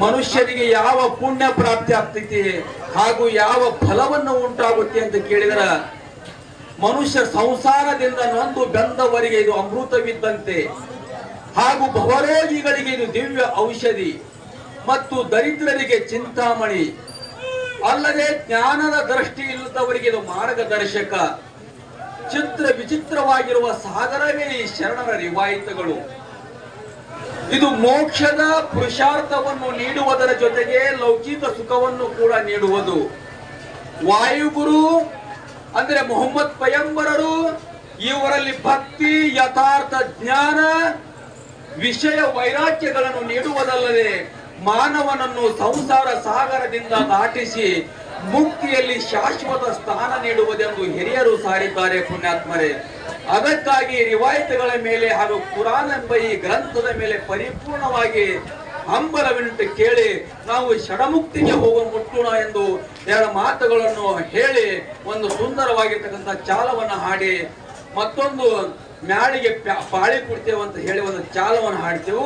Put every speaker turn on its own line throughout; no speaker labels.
ಮನುಷ್ಯನಿಗೆ ಯಾವ ಪುಣ್ಯ ಪ್ರಾಪ್ತಿ ಆಗ್ತೈತಿ ಹಾಗೂ ಯಾವ ಫಲವನ್ನು ಉಂಟಾಗುತ್ತೆ ಅಂತ ಕೇಳಿದ್ರ, ಮನುಷ್ಯ ಸಂಸಾರದಿಂದ ನೊಂದು ಬೆಂದವರಿಗೆ ಇದು ಅಮೃತವಿದ್ದಂತೆ. ಹಾಗೂ ಭವರೋಗಿಗಳಿಗೆ ಇದು ದಿವ್ಯ ಔಷಧಿ ಮತ್ತು ದರಿದ್ರರಿಗೆ ಚಿಂತಾಮಣಿ. ಅಲ್ಲದೆ ಜ್ಞಾನದ ದೃಷ್ಟಿ ಇಲ್ಲದವರಿಗೆ ಇದು ಮಾರ್ಗದರ್ಶಕ. ಚಿತ್ರ ವಿಚಿತ್ರವಾಗಿರುವ ಸಾಗರವೇ ಈ ಶರಣರ ರಿವಾಯಿತಗಳು. ಇದು ಮೋಕ್ಷದ ಪುರುಷಾರ್ಥವನ್ನು ನೀಡುವುದರ ಜೊತೆಗೆ ಲೌಕಿಕ ಸುಖವನ್ನು ಕೂಡ ನೀಡುವುದು. ವಾಯುಗುರು, ಅಂದ್ರೆ ಮೊಹಮ್ಮದ್ ಪಯಂಬರರು, ಇವರಲ್ಲಿ ಭಕ್ತಿ, ಯಥಾರ್ಥ ಜ್ಞಾನ, ವಿಷಯ ವೈರಾಗ್ಯಗಳನ್ನು ನೀಡುವುದಲ್ಲದೆ ಮಾನವನನ್ನು ಸಂಸಾರ ಸಾಗರದಿಂದ ದಾಟಿಸಿ ಮುಕ್ತಿಯಲ್ಲಿ ಶಾಶ್ವತ ಸ್ಥಾನ ನೀಡುವುದೆಂದು ಹಿರಿಯರು ಸಾರಿದ್ದಾರೆ ಪುಣ್ಯಾತ್ಮರೇ. ಅದಕ್ಕಾಗಿ ರಿವಾಯತುಗಳ ಮೇಲೆ ಹಾಗೂ ಕುರಾನ್ ಎಂಬ ಈ ಗ್ರಂಥದ ಮೇಲೆ ಪರಿಪೂರ್ಣವಾಗಿ ಹಂಬಲವಿಂಟು ಕೇಳಿ ನಾವು ಷಡಮುಕ್ತಿಗೆ ಹೋಗುವ ಮುಟ್ಟೋಣ ಎಂದು ಎರಡು ಮಾತುಗಳನ್ನು ಹೇಳಿ ಒಂದು ಸುಂದರವಾಗಿರ್ತಕ್ಕಂಥ ಚಾಲವನ್ನು ಹಾಡಿ ಮತ್ತೊಂದು ಮ್ಯಾಳಿಗೆ ಪಾಳಿ ಕೊಡ್ತೇವೆ ಅಂತ ಹೇಳಿ ಒಂದು ಚಾಲವನ್ನು ಹಾಡ್ತೇವೆ.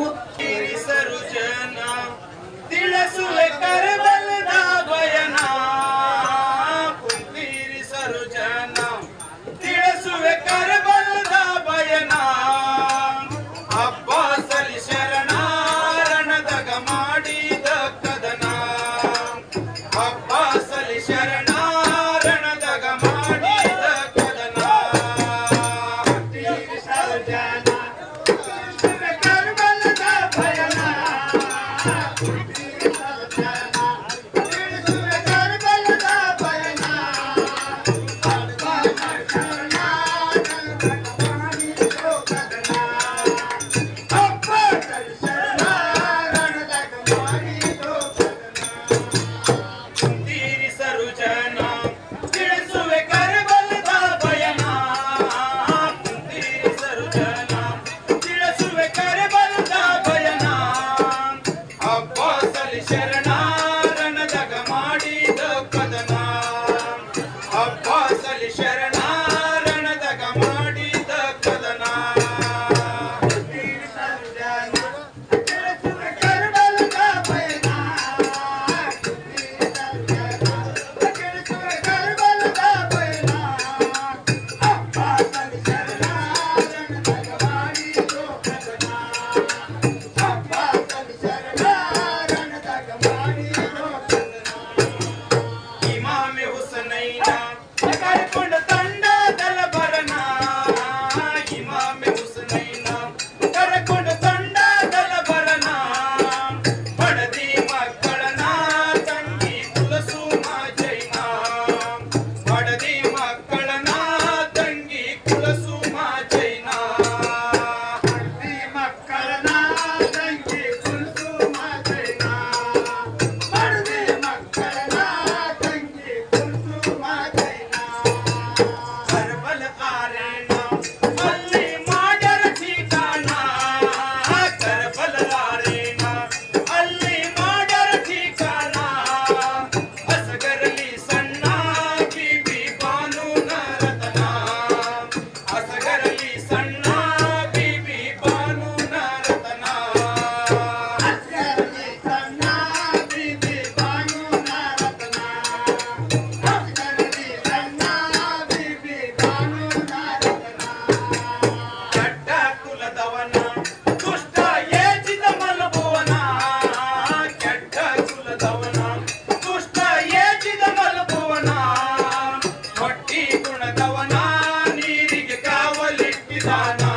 Nidana.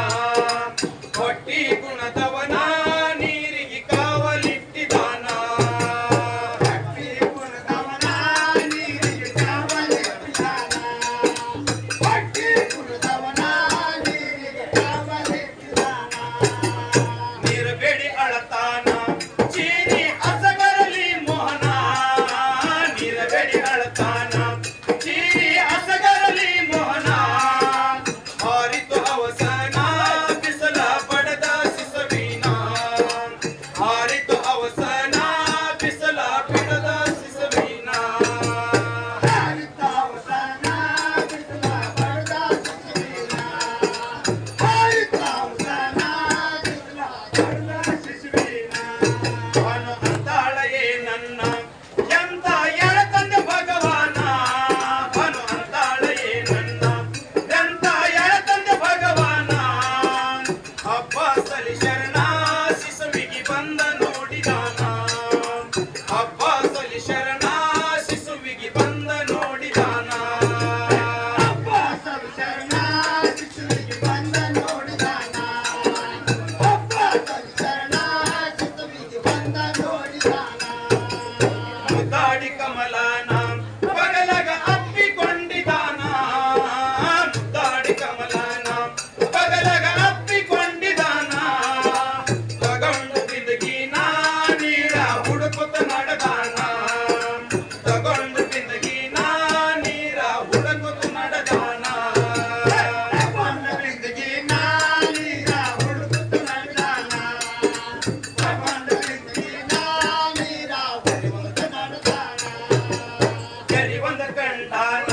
ಒಂದ